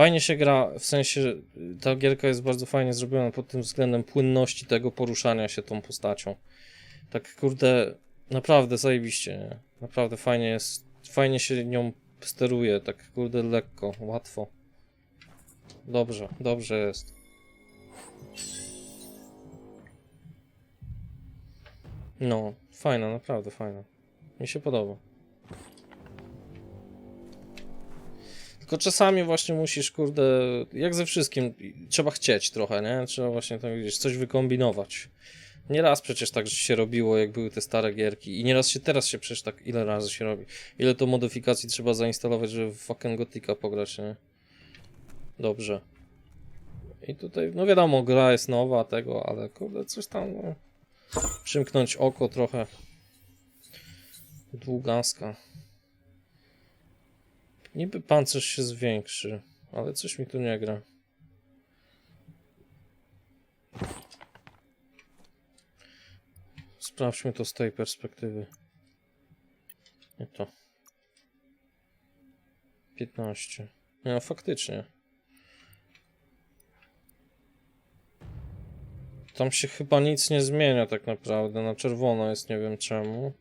Fajnie się gra, w sensie ta gierka jest bardzo fajnie zrobiona pod tym względem płynności tego poruszania się tą postacią. Tak kurde, naprawdę zajebiście, nie? Naprawdę fajnie jest, fajnie się nią steruje, tak kurde lekko, łatwo. Dobrze, dobrze jest. No, fajna, naprawdę fajna. Mi się podoba. Tylko czasami właśnie musisz, kurde, jak ze wszystkim, trzeba chcieć trochę, nie? Trzeba właśnie tam gdzieś coś wykombinować. Nieraz przecież tak się robiło, jak były te stare gierki i nieraz się, teraz się przecież tak, ile razy się robi. Ile to modyfikacji trzeba zainstalować, żeby w fucking Gotika pograć, nie? Dobrze. I tutaj, no wiadomo, gra jest nowa, tego, ale kurde, coś tam, no, przymknąć oko trochę. Długaska. Niby pancerz się zwiększy, ale coś mi tu nie gra. Sprawdźmy to z tej perspektywy. Nie to. 15. Nie, No faktycznie. Tam się chyba nic nie zmienia tak naprawdę. Na czerwono jest, nie wiem czemu.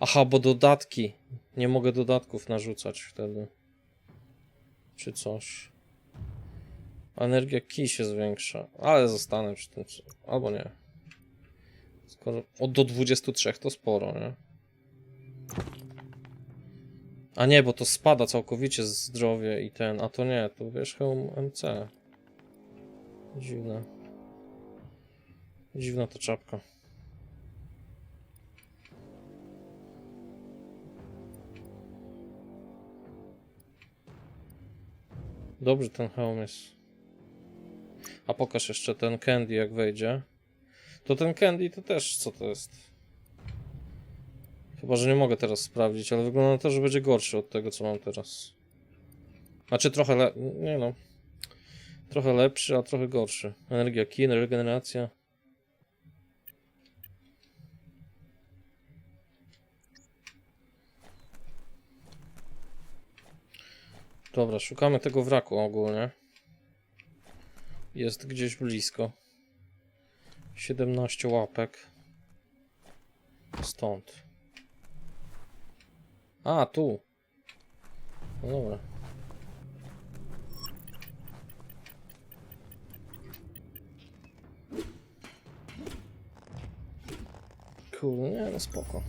Aha, bo dodatki. Nie mogę dodatków narzucać wtedy. Czy coś. Energia ki się zwiększa. Ale zostanę przy tym. Albo nie. Skoro od do 23 to sporo, nie? A nie, bo to spada całkowicie zdrowie i ten. A to nie, to wiesz, hełm MC. Dziwne. Dziwna to czapka. Dobrze ten hełm jest. A pokaż jeszcze ten candy jak wejdzie. To ten candy to też co to jest? Chyba, że nie mogę teraz sprawdzić, ale wygląda na to, że będzie gorszy od tego co mam teraz. Znaczy trochę le... nie no. Trochę lepszy, a trochę gorszy. Energia kin, regeneracja. Dobra, szukamy tego wraku ogólnie. Jest gdzieś blisko. 17 łapek. Stąd. A, tu. No dobra. Kurde, nie, no spoko.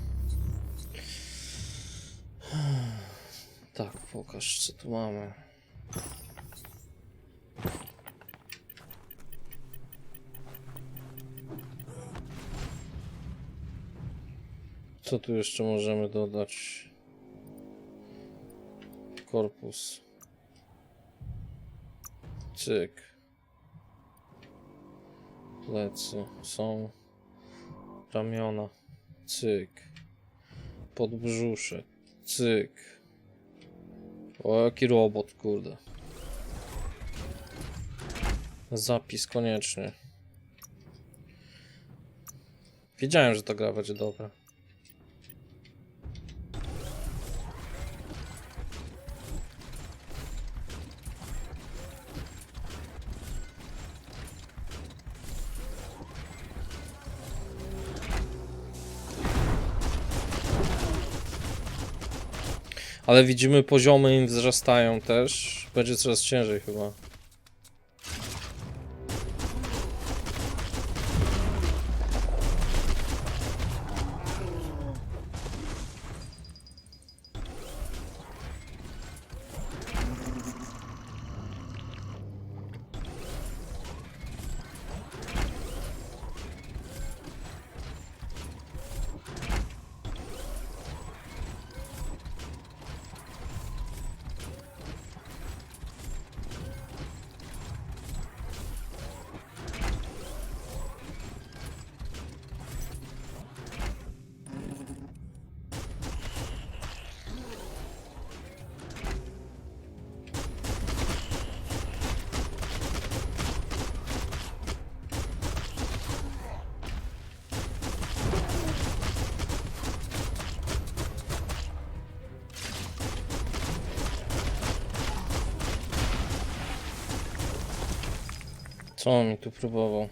Pokaż co tu mamy. Co tu jeszcze możemy dodać? Korpus. Cyk. Plecy są. Ramiona. Cyk. Podbrzusze. Cyk. O, jaki robot, kurde. Zapis koniecznie. Wiedziałem, że ta gra będzie dobra. Ale widzimy poziomy im wzrastają też. Będzie coraz ciężej chyba. Co on mi tu próbował?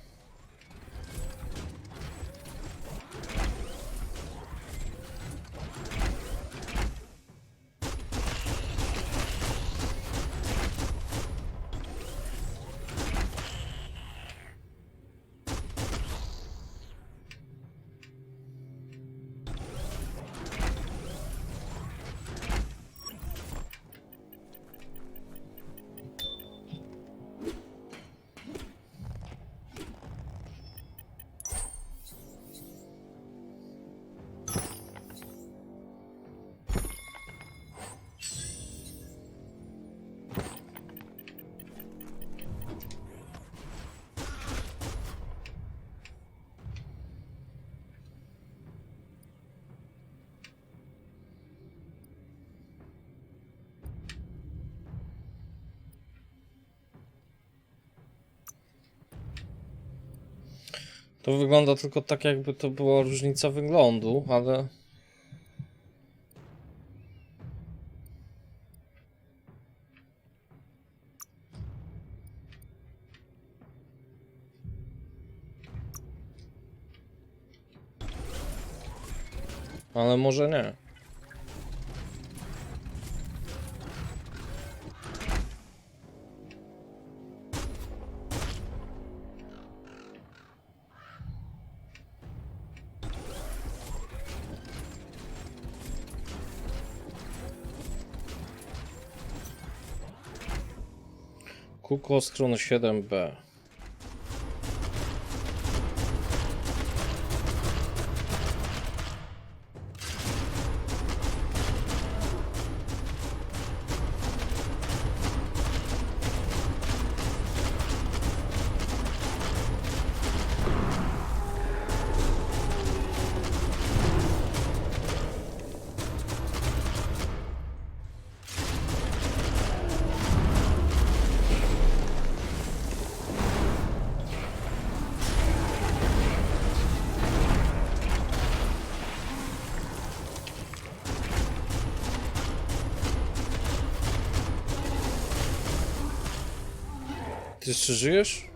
To wygląda tylko tak, jakby to była różnica wyglądu, ale. Ale może nie. Kuko stron 7b. Ty jeszcze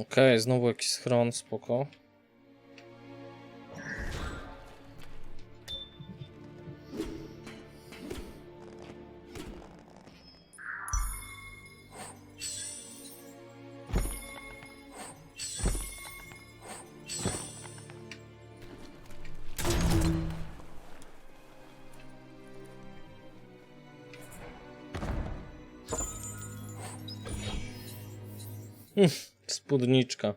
Okej, znowu jakiś schron, spoko. Spódniczka.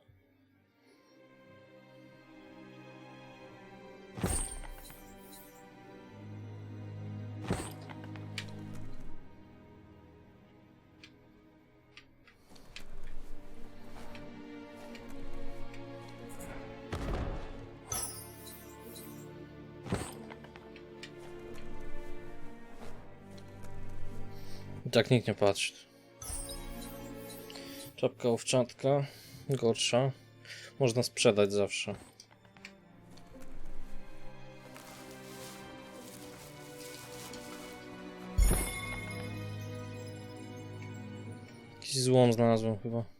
Tak nikt nie patrzy. Czapka owczatka. Gorsza. Można sprzedać zawsze. Jakiś złom znalazłem chyba.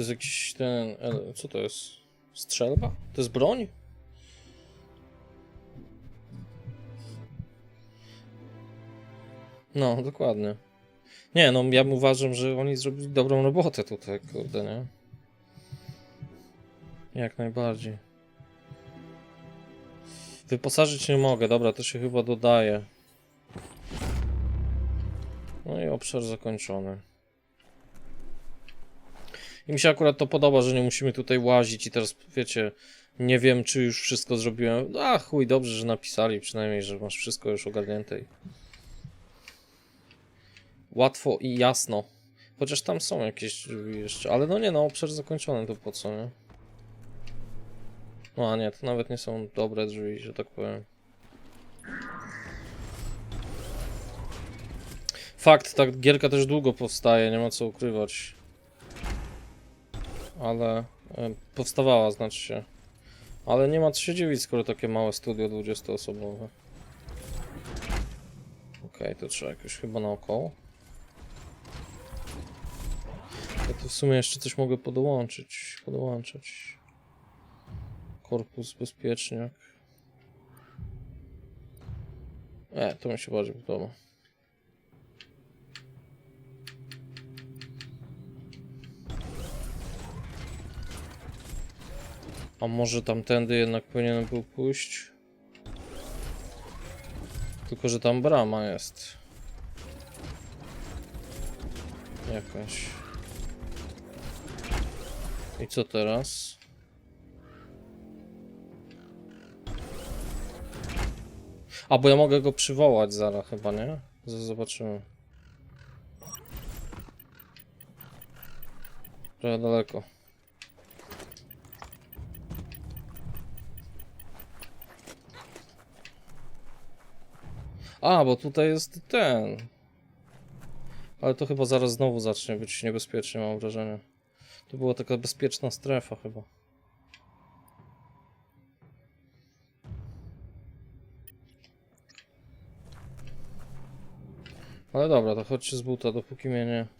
To jest jakiś ten. ele- Co to jest? Strzelba? To jest broń? No, dokładnie. Nie, no ja uważam, że oni zrobili dobrą robotę tutaj, kurde, nie? Jak najbardziej. Wyposażyć nie mogę, dobra, to się chyba dodaje. No i obszar zakończony. I mi się akurat to podoba, że nie musimy tutaj łazić i teraz, wiecie, nie wiem, czy już wszystko zrobiłem. A chuj, dobrze, że napisali przynajmniej, że masz wszystko już ogarnięte. i- Łatwo i jasno. Chociaż tam są jakieś drzwi jeszcze, ale no nie, no obszar zakończony, to po co, nie? No a nie, to nawet nie są dobre drzwi, że tak powiem. Fakt, ta gierka też długo powstaje, nie ma co ukrywać. Ale e, powstawała, znaczy się. Ale nie ma co się dziwić, skoro takie małe studio 20-osobowe. Okej, to trzeba jakoś chyba naokoło. Ja tu w sumie jeszcze coś mogę podłączyć. Podłączać. Korpus bezpieczniak. E, to mi się bardziej podoba. A może tamtędy jednak powinienem był pójść? Tylko, że tam brama jest. Jakaś. I co teraz? A, bo ja mogę go przywołać zaraz chyba, nie? Zobaczymy. Trochę daleko. A, bo tutaj jest ten. Ale to chyba zaraz znowu zacznie być niebezpiecznie, mam wrażenie. To była taka bezpieczna strefa chyba. Ale dobra, to chodźcie z buta, dopóki mnie nie...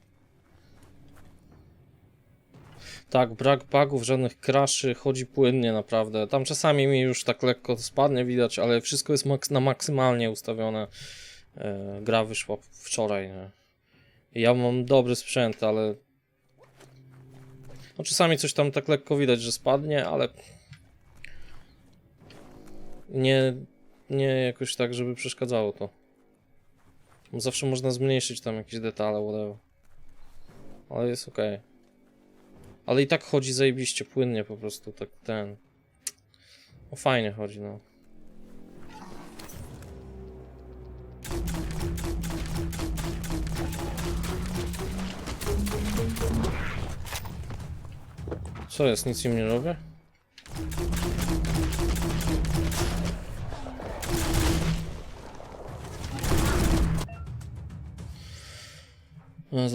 Tak, brak bugów, żadnych crashy, chodzi płynnie naprawdę. Tam czasami mi już tak lekko spadnie widać, ale wszystko jest maks na maksymalnie ustawione. E, gra wyszła wczoraj, nie? Ja mam dobry sprzęt, ale... No czasami coś tam tak lekko widać, że spadnie, ale... Nie, nie jakoś tak, żeby przeszkadzało to. Zawsze można zmniejszyć tam jakieś detale, whatever. Ale jest ok. Ale i tak chodzi zajebiście, płynnie po prostu, tak ten... No fajnie chodzi, no. Co jest? Nic im nie robię?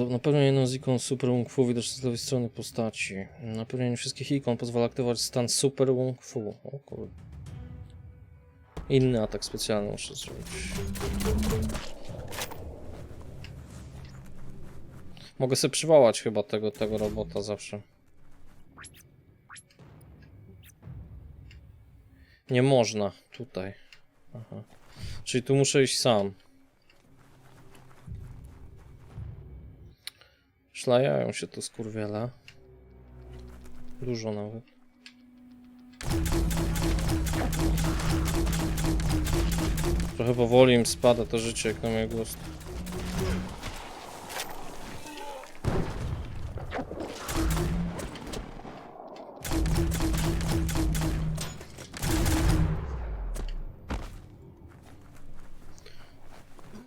Napełnienie jedną z ikon Super Wung Fu widać z lewej strony postaci. Napełnienie wszystkich ikon pozwala aktywować stan Super Wung Fu. O kurde. Inny atak specjalny muszę zrobić. Mogę sobie przywołać chyba tego, tego robota zawsze. Nie można tutaj. Aha. Czyli tu muszę iść sam. Szlajają się tu skurwiele. Dużo nawet. Trochę powoli im spada to życie jak na moje gust.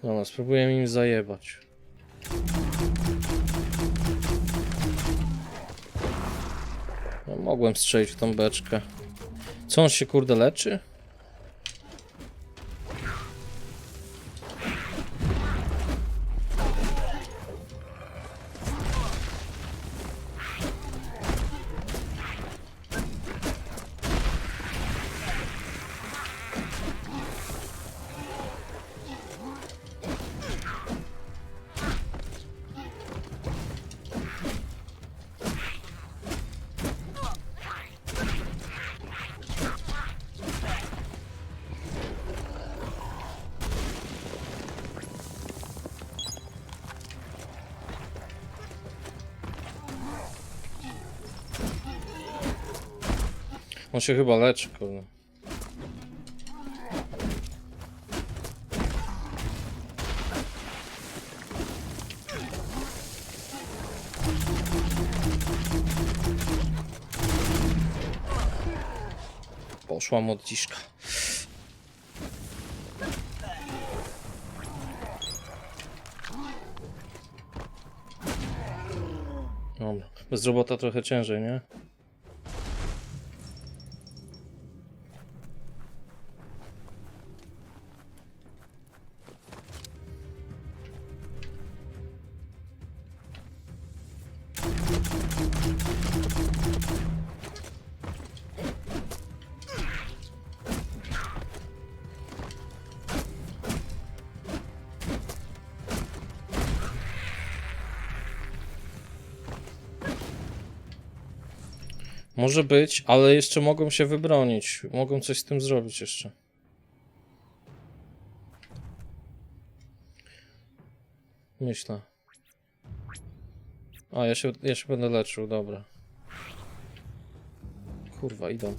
Dobra, spróbuję im zajebać. Mogłem strzelić w tą beczkę. Co on się kurde leczy? On się chyba leczy, kurde. Poszła modliszka. Dobra. Bez robota trochę ciężej, nie? Może być, ale jeszcze mogą się wybronić. Mogą coś z tym zrobić jeszcze. Myślę. A, ja się, ja się będę leczył, dobra. Kurwa, idą.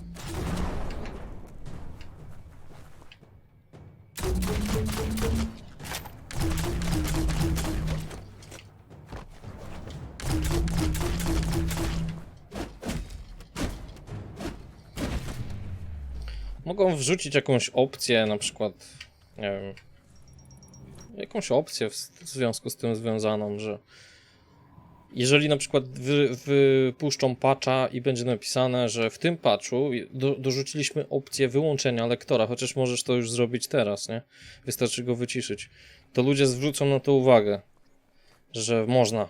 Wrzucić jakąś opcję, na przykład, nie wiem, jakąś opcję w, związku z tym związaną, że jeżeli na przykład wy, wypuszczą patcha i będzie napisane, że w tym patchu do, dorzuciliśmy opcję wyłączenia lektora, chociaż możesz to już zrobić teraz, nie? Wystarczy go wyciszyć. To ludzie zwrócą na to uwagę, że można.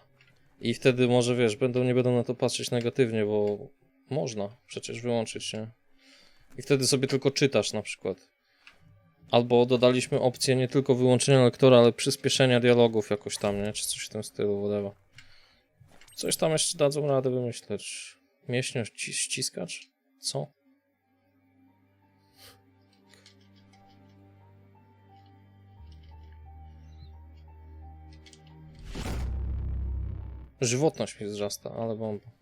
I wtedy może, wiesz, będą, nie będą na to patrzeć negatywnie, bo można przecież wyłączyć, nie? I wtedy sobie tylko czytasz na przykład. Albo dodaliśmy opcję nie tylko wyłączenia lektora, ale przyspieszenia dialogów jakoś tam, nie? Czy coś w tym stylu, whatever. Coś tam jeszcze dadzą radę wymyśleć. Mięśnio ści- ściskacz? Co? Żywotność mi wzrasta, ale bomba.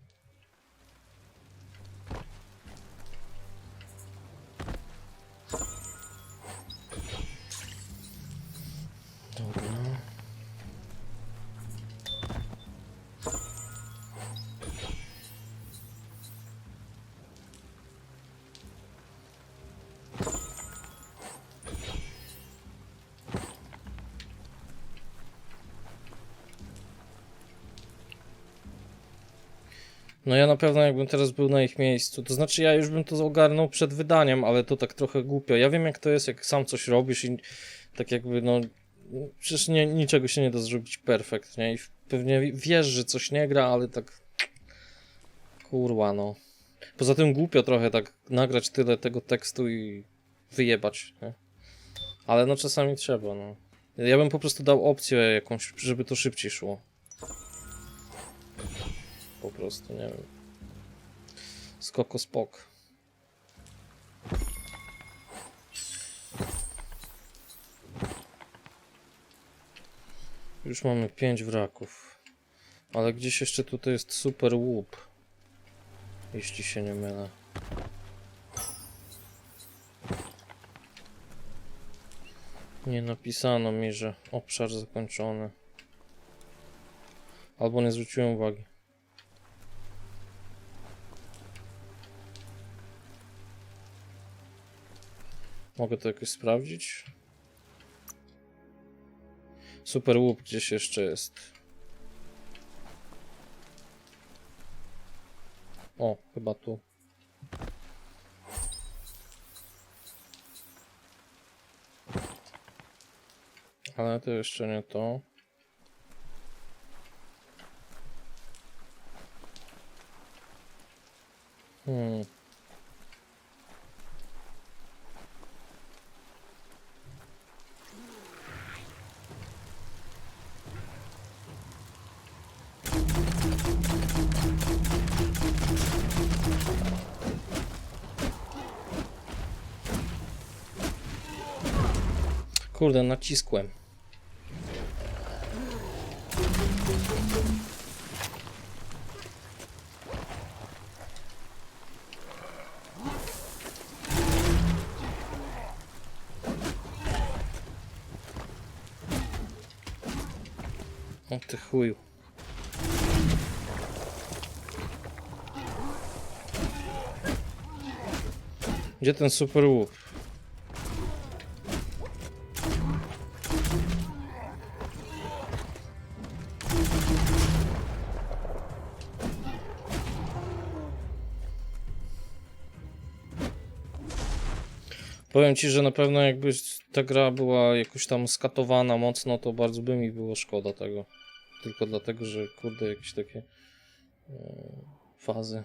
No ja na pewno jakbym teraz był na ich miejscu, to znaczy ja już bym to ogarnął przed wydaniem, ale to tak trochę głupio. Ja wiem jak to jest, jak sam coś robisz i tak jakby no przecież nie, niczego się nie da zrobić perfekt, nie? I pewnie wiesz, że coś nie gra, ale tak kurwa no. Poza tym głupio trochę tak nagrać tyle tego tekstu i wyjebać, nie? Ale no czasami trzeba, no. Ja bym po prostu dał opcję jakąś, żeby to szybciej szło. Po prostu, nie wiem. Skoko spok. Już mamy 5 wraków. Ale gdzieś jeszcze tutaj jest super łup. Jeśli się nie mylę. Nie napisano mi, że obszar zakończony. Albo nie zwróciłem uwagi. Mogę to jakoś sprawdzić? Super łup gdzieś jeszcze jest. O, chyba tu. Ale to jeszcze nie to. Hmm. Kurde, naciskłem. O ty chuju. Gdzie ten super łuk? Powiem ci, że na pewno jakby ta gra była jakoś tam skatowana mocno, to bardzo by mi było szkoda tego. Tylko dlatego, że kurde, jakieś takie e, fazy.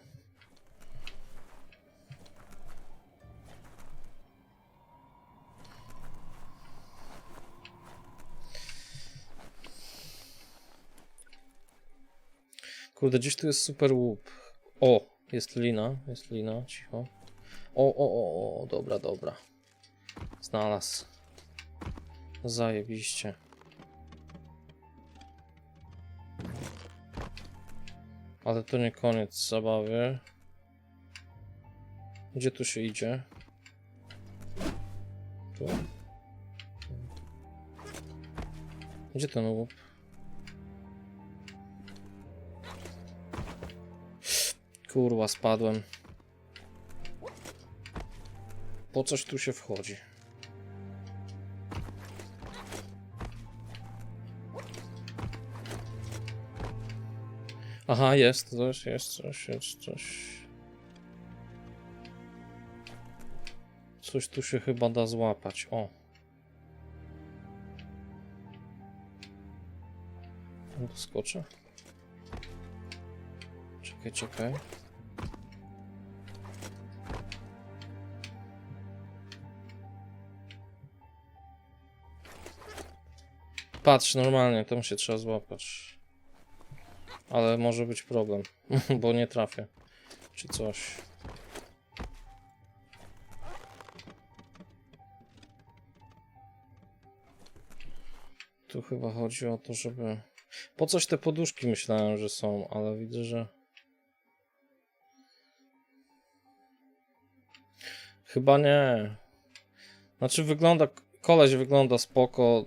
Kurde, gdzieś tu jest super łup. O, jest lina, jest lina, cicho. O, o, o, o, dobra, dobra. Znalazł. Zajebiście. Ale to nie koniec zabawy. Gdzie tu się idzie? Tu? Gdzie ten łup? Kurwa, spadłem. Po coś tu się wchodzi. Aha, jest coś, jest coś, jest coś. Coś tu się chyba da złapać. O. Skoczę. Czekaj, czekaj. Patrz, normalnie, tam się trzeba złapać. Ale może być problem, bo nie trafię. Czy coś. Tu chyba chodzi o to, żeby... Po coś te poduszki myślałem, że są, ale widzę, że... Chyba nie. Znaczy wygląda... Koleś wygląda spoko,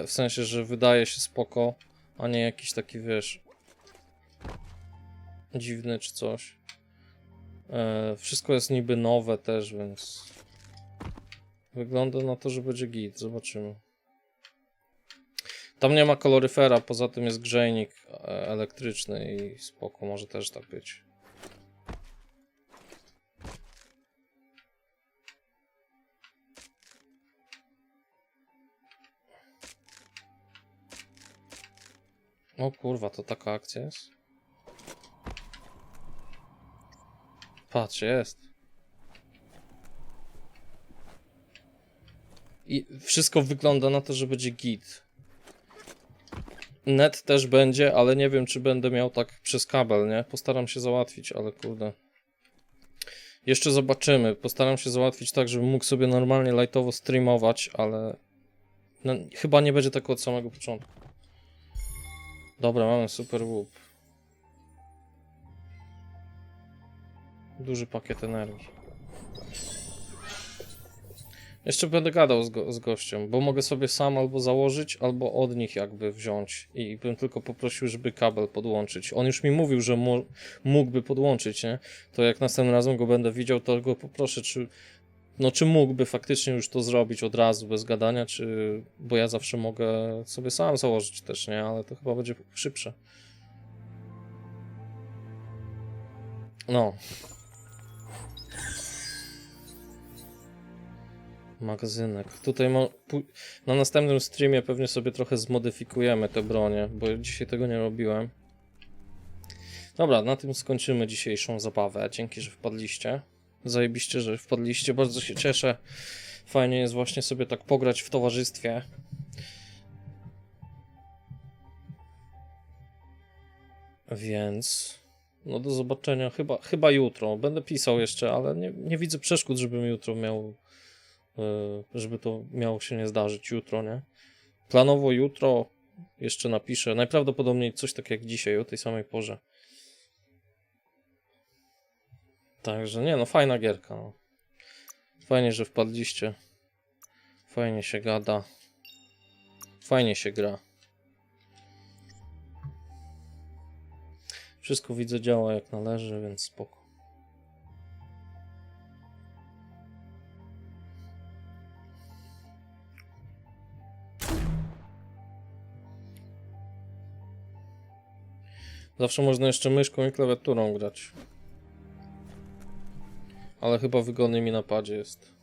y, w sensie, że wydaje się spoko, a nie jakiś taki, wiesz... Dziwny czy coś. E, wszystko jest niby nowe też, więc... Wygląda na to, że będzie git, zobaczymy. Tam nie ma koloryfera, poza tym jest grzejnik e, elektryczny i spoko, może też tak być. O kurwa, to taka akcja jest? Patrz, jest. I wszystko wygląda na to, że będzie git. Net też będzie, ale nie wiem, czy będę miał tak przez kabel, nie? Postaram się załatwić, ale kurde. Jeszcze zobaczymy. Postaram się załatwić tak, żebym mógł sobie normalnie lightowo streamować, ale no, chyba nie będzie tak od samego początku. Dobra, mamy super łup. Duży pakiet energii. Jeszcze będę gadał z, go, z gościem, bo mogę sobie sam albo założyć, albo od nich jakby wziąć i bym tylko poprosił, żeby kabel podłączyć. On już mi mówił, że mógłby podłączyć, nie? To jak następnym razem go będę widział, to go poproszę, czy no czy mógłby faktycznie już to zrobić od razu, bez gadania, czy... Bo ja zawsze mogę sobie sam założyć też, nie? Ale to chyba będzie szybsze. No. Magazynek. Tutaj pu- na następnym streamie pewnie sobie trochę zmodyfikujemy te bronie, bo dzisiaj tego nie robiłem. Dobra, na tym skończymy dzisiejszą zabawę. Dzięki, że wpadliście. Zajebiście, że wpadliście. Bardzo się cieszę. Fajnie jest właśnie sobie tak pograć w towarzystwie. Więc no do zobaczenia chyba, chyba jutro. Będę pisał jeszcze, ale nie, nie widzę przeszkód, żebym jutro miał, żeby to miało się nie zdarzyć jutro, nie? Planowo jutro jeszcze napiszę. Najprawdopodobniej coś tak jak dzisiaj, o tej samej porze. Także nie, no fajna gierka. No. Fajnie, że wpadliście. Fajnie się gada. Fajnie się gra. Wszystko widzę działa jak należy, więc spoko. Zawsze można jeszcze myszką i klawiaturą grać. Ale chyba wygodniej mi na padzie jest.